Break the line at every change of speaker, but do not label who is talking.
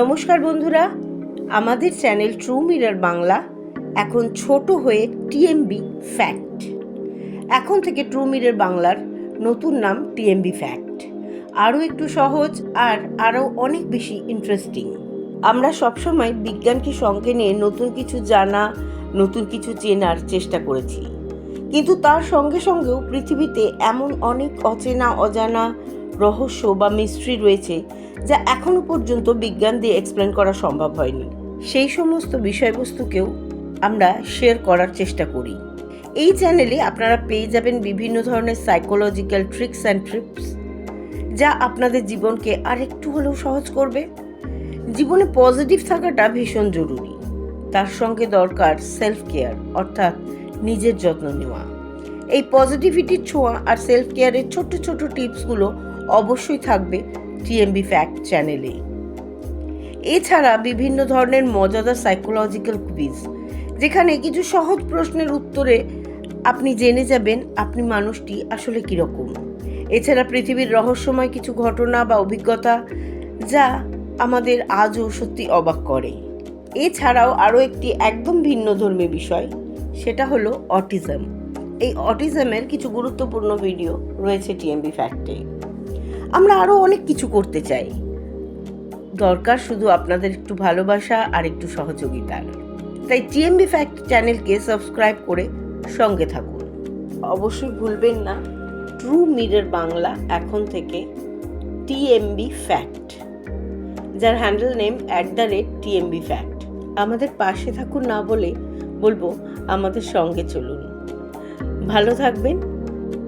নমস্কার বন্ধুরা, আমাদের চ্যানেল ট্রু মিরার বাংলা, এখন ছোট হয়ে টিএমবি ফ্যাক্ট এখন থেকে ট্রু মিরার বাংলার নতুন নাম টিএমবি ফ্যাক্ট আরও একটু সহজ আর আরও অনেক বেশি ইন্টারেস্টিং আমরা সবসময় বিজ্ঞানকে সঙ্গে নিয়ে নতুন কিছু জানা, নতুন কিছু চেনার চেষ্টা করেছি। কিন্তু তার সঙ্গে সঙ্গেও পৃথিবীতে এমন অনেক অচেনা, অজানা রহস্য বা মিস্ট্রি রয়েছে যা এখনও পর্যন্ত বিজ্ঞান দিয়ে এক্সপ্লেন করা সম্ভব হয়নি। সেই সমস্ত বিষয়বস্তুকেও আমরা শেয়ার করার চেষ্টা করি। এই চ্যানেলে আপনারা পেয়ে যাবেন বিভিন্ন ধরনের সাইকোলজিক্যাল ট্রিক্স অ্যান্ড ট্রিপস যা আপনাদের জীবনকে আরেকটু হলেও সহজ করবে। জীবনে পজিটিভ থাকাটা ভীষণ জরুরি। তার সঙ্গে দরকার সেলফ কেয়ার অর্থাৎ নিজের যত্ন নেওয়া। এই পজিটিভিটির ছোঁয়া আর সেলফ কেয়ারের ছোট্ট ছোট্ট টিপসগুলো অবশ্যই থাকবে। টিএমবি ফ্যাক্ট চ্যানেলে। এছাড়া বিভিন্ন ধরনের মজাদার সাইকোলজিক্যাল কুইজ যেখানে কিছু সহজ প্রশ্নের উত্তরে আপনি জেনে যাবেন আপনি মানুষটি আসলে কীরকম। এছাড়া পৃথিবীর রহস্যময় কিছু ঘটনা বা অভিজ্ঞতা যা আমাদের আজও সত্যি অবাক করে। এছাড়াও আরও একটি একদম ভিন্ন ধর্মী বিষয়, সেটা হলো অটিজম। এই অটিজমের কিছু গুরুত্বপূর্ণ ভিডিও রয়েছে টিএমবি ফ্যাক্টে। আমরা আরও অনেক কিছু করতে চাই। দরকার শুধু আপনাদের একটু ভালোবাসা আর একটু সহযোগিতার তাই টিএমবি ফ্যাক্ট চ্যানেলকে সাবস্ক্রাইব করে সঙ্গে থাকুন। অবশ্যই ভুলবেন না। ট্রু মিরর বাংলা এখন থেকে টিএমবি ফ্যাক্ট যার handle name at the rate TMB fact আমাদের পাশে থাকুন না বলে বলব, আমাদের সঙ্গে চলুন। ভালো থাকবেন